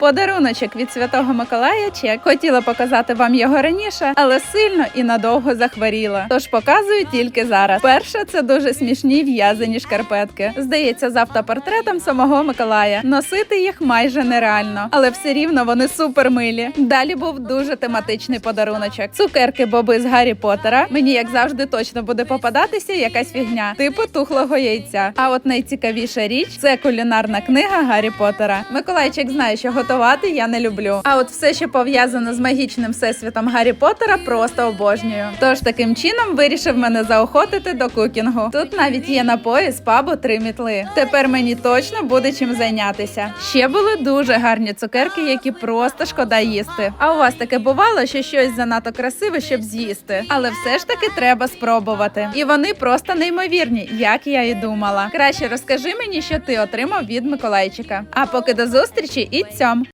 Подаруночок від Святого Миколая чек. Хотіла показати вам його раніше, але сильно і надовго захворіла. Тож показую тільки зараз. Перше, це дуже смішні в'язані шкарпетки. Здається, з автопортретом самого Миколая. Носити їх майже нереально, але все рівно вони супер милі. Далі був дуже тематичний подаруночок. Цукерки Боби з Гаррі Поттера. Мені, як завжди, точно буде попадатися якась фігня, типу тухлого яйця. А от найцікавіша річ це кулінарна книга Гаррі Поттера. Миколайчик знає, що готувати я не люблю. А от все, що пов'язано з магічним всесвітом Гаррі Поттера, просто обожнюю. Тож таким чином вирішив мене заохотити до кукінгу. Тут навіть є напої з пабу три мітли. Тепер мені точно буде чим зайнятися. Ще були дуже гарні цукерки, які просто шкода їсти. А у вас таке бувало, що щось занадто красиве, щоб з'їсти, але все ж таки треба спробувати. І вони просто неймовірні, як я і думала. Краще розкажи мені, що ти отримав від Миколайчика. А поки до зустрічі і цьом!